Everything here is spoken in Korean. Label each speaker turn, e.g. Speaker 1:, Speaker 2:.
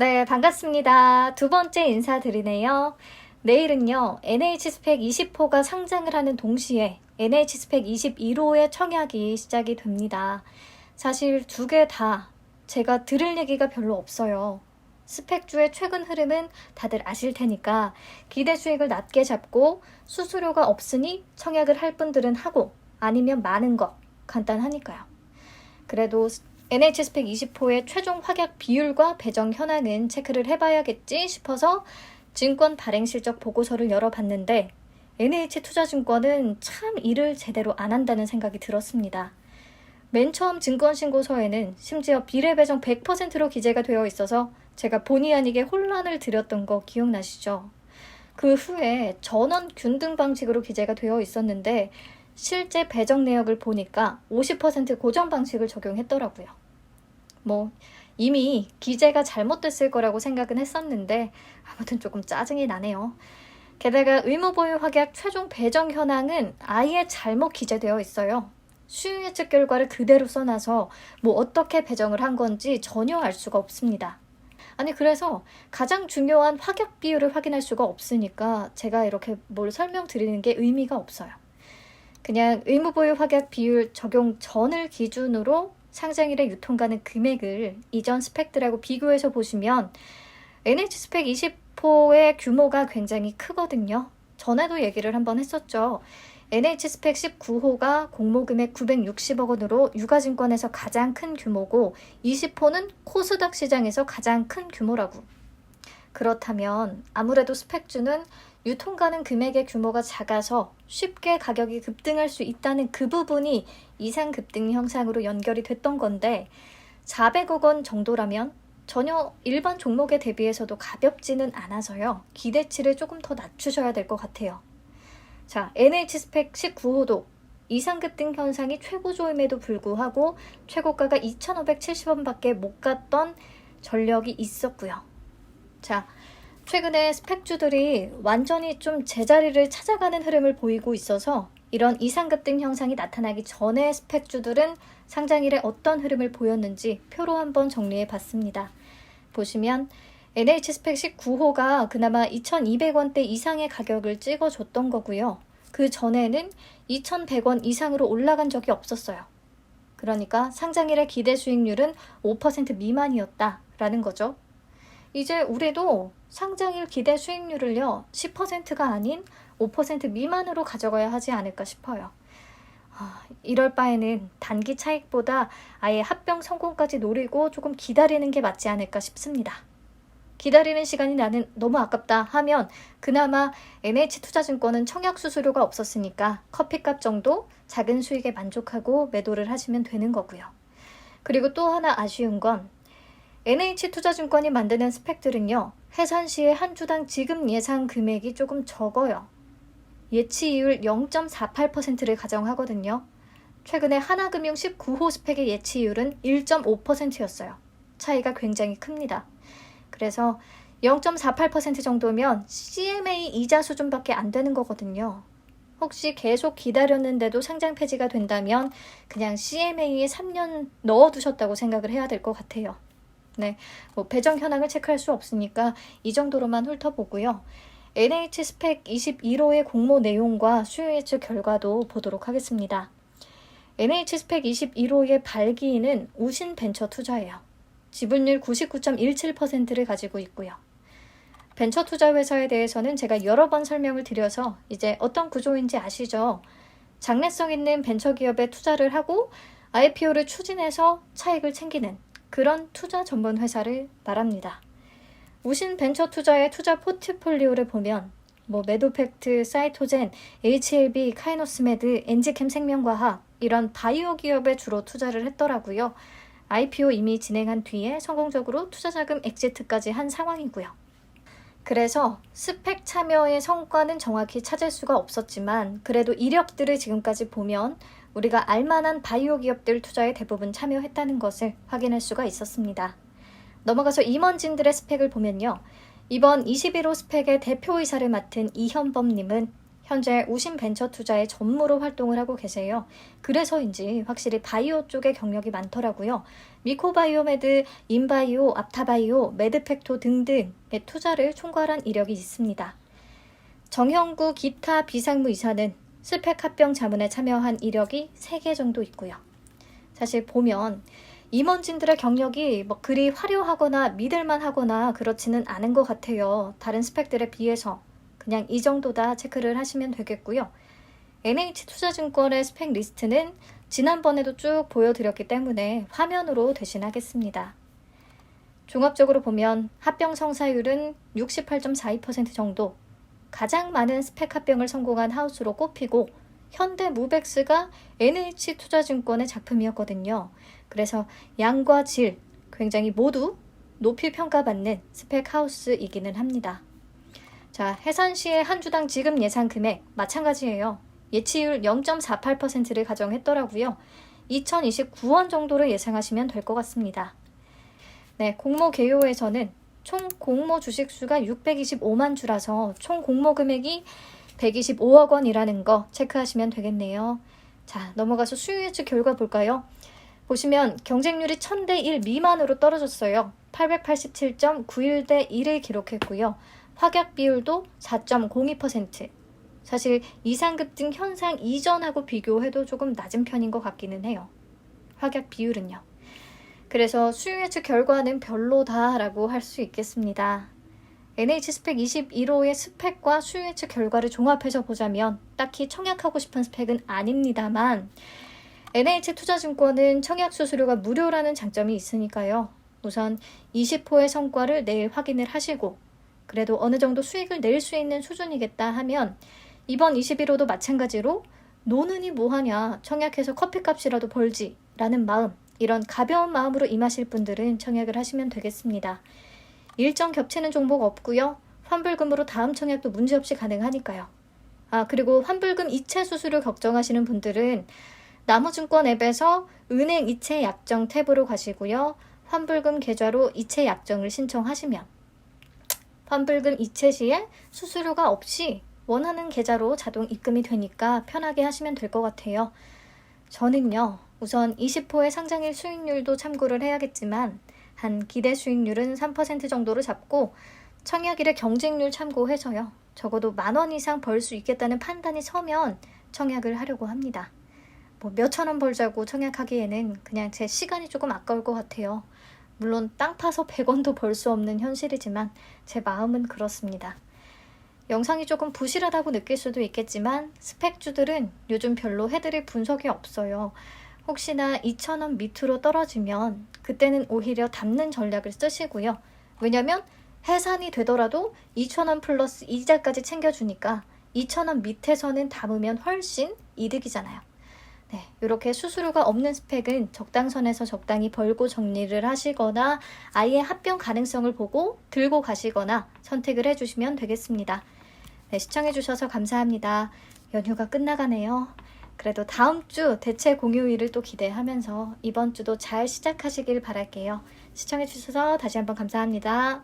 Speaker 1: 네, 반갑습니다. 두 번째 인사드리네요. 내일은요, NH 스펙 20호가 상장을 하는 동시에 NH 스펙 21호의 청약이 시작이 됩니다. 사실 두 개 다 제가 들을 얘기가 별로 없어요. 스펙주의 최근 흐름은 다들 아실 테니까 기대 수익을 낮게 잡고 수수료가 없으니 청약을 할 분들은 하고 아니면 많은 거 간단하니까요. 그래도 NH 스펙 20호의 최종 확약 비율과 배정 현황은 체크를 해봐야겠지 싶어서 증권 발행 실적 보고서를 열어봤는데 NH 투자증권은 참 일을 제대로 안 한다는 생각이 들었습니다. 맨 처음 증권신고서에는 심지어 비례 배정 100%로 기재가 되어 있어서 제가 본의 아니게 혼란을 드렸던 거 기억나시죠? 그 후에 전원 균등 방식으로 기재가 되어 있었는데 실제 배정 내역을 보니까 50% 고정 방식을 적용했더라고요. 뭐 이미 기재가 잘못됐을 거라고 생각은 했었는데 아무튼 조금 짜증이 나네요. 게다가 의무보유 확약 최종 배정 현황은 아예 잘못 기재되어 있어요. 수용 예측 결과를 그대로 써놔서 뭐 어떻게 배정을 한 건지 전혀 알 수가 없습니다. 아니 그래서 가장 중요한 확약 비율을 확인할 수가 없으니까 제가 이렇게 뭘 설명드리는 게 의미가 없어요. 그냥 의무보유 확약 비율 적용 전을 기준으로 상장일에 유통가는 금액을 이전 스펙들하고 비교해서 보시면 NH 스펙 20호의 규모가 굉장히 크거든요. 전에도 얘기를 한번 했었죠. NH 스펙 19호가 공모금액 960억 원으로 유가증권에서 가장 큰 규모고 20호는 코스닥 시장에서 가장 큰 규모라고. 그렇다면 아무래도 스펙주는 유통가는 금액의 규모가 작아서 쉽게 가격이 급등할 수 있다는 그 부분이 이상 급등 형상으로 연결이 됐던 건데 400억 원 정도라면 전혀 일반 종목에 대비해서도 가볍지는 않아서요. 기대치를 조금 더 낮추셔야 될 것 같아요. 자, NH 스펙 19호도 이상 급등 현상이 최고조임에도 불구하고 최고가가 2,570원밖에 못 갔던 전력이 있었고요. 자, 최근에 스펙주들이 완전히 좀 제자리를 찾아가는 흐름을 보이고 있어서 이런 이상급등 현상이 나타나기 전에 스펙주들은 상장일에 어떤 흐름을 보였는지 표로 한번 정리해 봤습니다. 보시면 NH 스펙 19호가 그나마 2,200원대 이상의 가격을 찍어줬던 거고요. 그 전에는 2,100원 이상으로 올라간 적이 없었어요. 그러니까 상장일의 기대 수익률은 5% 미만이었다라는 거죠. 이제 우리도 상장일 기대 수익률을요, 10%가 아닌 5% 미만으로 가져가야 하지 않을까 싶어요. 아, 이럴 바에는 단기 차익보다 아예 합병 성공까지 노리고 조금 기다리는 게 맞지 않을까 싶습니다. 기다리는 시간이 나는 너무 아깝다 하면 그나마 NH투자증권은 청약 수수료가 없었으니까 커피값 정도 작은 수익에 만족하고 매도를 하시면 되는 거고요. 그리고 또 하나 아쉬운 건 NH투자증권이 만드는 스펙들은요. 해산 시에 한 주당 지급 예상 금액이 조금 적어요. 예치 이율 0.48%를 가정하거든요. 최근에 하나금융 19호 스펙의 예치이율은 1.5%였어요. 차이가 굉장히 큽니다. 그래서 0.48% 정도면 CMA 이자 수준밖에 안 되는 거거든요. 혹시 계속 기다렸는데도 상장 폐지가 된다면 그냥 CMA에 3년 넣어두셨다고 생각을 해야 될 것 같아요. 네, 뭐 배정 현황을 체크할 수 없으니까 이 정도로만 훑어보고요. NH 스펙 21호의 공모 내용과 수요 예측 결과도 보도록 하겠습니다. NH 스펙 21호의 발기인은 우신 벤처 투자예요. 지분율 99.17%를 가지고 있고요. 벤처 투자 회사에 대해서는 제가 여러 번 설명을 드려서 이제 어떤 구조인지 아시죠? 장래성 있는 벤처 기업에 투자를 하고 IPO를 추진해서 차익을 챙기는 그런 투자 전문 회사를 말합니다. 우신 벤처 투자의 투자 포트폴리오를 보면 뭐 메도팩트, 사이토젠, HLB, 카이노스메드, 엔지캠 생명과학 이런 바이오 기업에 주로 투자를 했더라고요. IPO 이미 진행한 뒤에 성공적으로 투자 자금 엑지트까지 한 상황이고요. 그래서 스펙 참여의 성과는 정확히 찾을 수가 없었지만 그래도 이력들을 지금까지 보면 우리가 알만한 바이오 기업들 투자에 대부분 참여했다는 것을 확인할 수가 있었습니다. 넘어가서 임원진들의 스펙을 보면요. 이번 21호 스펙의 대표이사를 맡은 이현범님은 현재 우신 벤처 투자의 전무로 활동을 하고 계세요. 그래서인지 확실히 바이오 쪽에 경력이 많더라고요. 미코바이오메드, 인바이오, 앞타바이오, 메드팩토 등등의 투자를 총괄한 이력이 있습니다. 정형구 기타 비상무 이사는 스펙 합병 자문에 참여한 이력이 3개 정도 있고요. 사실 보면 임원진들의 경력이 뭐 그리 화려하거나 믿을만 하거나 그렇지는 않은 것 같아요. 다른 스펙들에 비해서. 그냥 이 정도다 체크를 하시면 되겠고요. NH투자증권의 스펙 리스트는 지난번에도 쭉 보여드렸기 때문에 화면으로 대신하겠습니다. 종합적으로 보면 합병 성사율은 68.42% 정도, 가장 많은 스펙 합병을 성공한 하우스로 꼽히고 현대무백스가 NH투자증권의 작품이었거든요. 그래서 양과 질 굉장히 모두 높이 평가받는 스펙 하우스이기는 합니다. 자, 해산시의 한 주당 지급 예상 금액 마찬가지예요. 예치율 0.48%를 가정했더라고요. 2029원 정도를 예상하시면 될 것 같습니다. 네, 공모 개요에서는 총 공모 주식 수가 625만 주라서 총 공모 금액이 125억 원이라는 거 체크하시면 되겠네요. 자, 넘어가서 수요 예측 결과 볼까요? 보시면 경쟁률이 1000대 1 미만으로 떨어졌어요. 887.91대 1을 기록했고요. 확약 비율도 4.02%. 사실 이상급 등 현상 이전하고 비교해도 조금 낮은 편인 것 같기는 해요. 확약 비율은요. 그래서 수요 예측 결과는 별로다라고 할 수 있겠습니다. NH 스펙 21호의 스펙과 수요 예측 결과를 종합해서 보자면 딱히 청약하고 싶은 스펙은 아닙니다만 NH 투자증권은 청약 수수료가 무료라는 장점이 있으니까요. 우선 20호의 성과를 내일 확인을 하시고 그래도 어느 정도 수익을 낼 수 있는 수준이겠다 하면 이번 21호도 마찬가지로 노는이 뭐하냐 청약해서 커피값이라도 벌지 라는 마음 이런 가벼운 마음으로 임하실 분들은 청약을 하시면 되겠습니다. 일정 겹치는 종목 없고요. 환불금으로 다음 청약도 문제없이 가능하니까요. 아 그리고 환불금 이체 수수료 걱정하시는 분들은 나무증권 앱에서 은행 이체 약정 탭으로 가시고요. 환불금 계좌로 이체 약정을 신청하시면 환불금 이체 시에 수수료가 없이 원하는 계좌로 자동 입금이 되니까 편하게 하시면 될 것 같아요. 저는요, 우선 20호의 상장일 수익률도 참고를 해야겠지만, 한 기대 수익률은 3% 정도로 잡고, 청약일의 경쟁률 참고해서요, 적어도 만 원 이상 벌 수 있겠다는 판단이 서면 청약을 하려고 합니다. 뭐 몇천 원 벌자고 청약하기에는 그냥 제 시간이 조금 아까울 것 같아요. 물론 땅 파서 100원도 벌 수 없는 현실이지만 제 마음은 그렇습니다. 영상이 조금 부실하다고 느낄 수도 있겠지만 스펙주들은 요즘 별로 해드릴 분석이 없어요. 혹시나 2,000원 밑으로 떨어지면 그때는 오히려 담는 전략을 쓰시고요. 왜냐면 해산이 되더라도 2,000원 플러스 이자까지 챙겨주니까 2,000 원 밑에서는 담으면 훨씬 이득이잖아요. 네, 이렇게 수수료가 없는 스펙은 적당선에서 적당히 벌고 정리를 하시거나 아예 합병 가능성을 보고 들고 가시거나 선택을 해주시면 되겠습니다. 네, 시청해주셔서 감사합니다. 연휴가 끝나가네요. 그래도 다음 주 대체 공휴일을 또 기대하면서 이번 주도 잘 시작하시길 바랄게요. 시청해주셔서 다시 한번 감사합니다.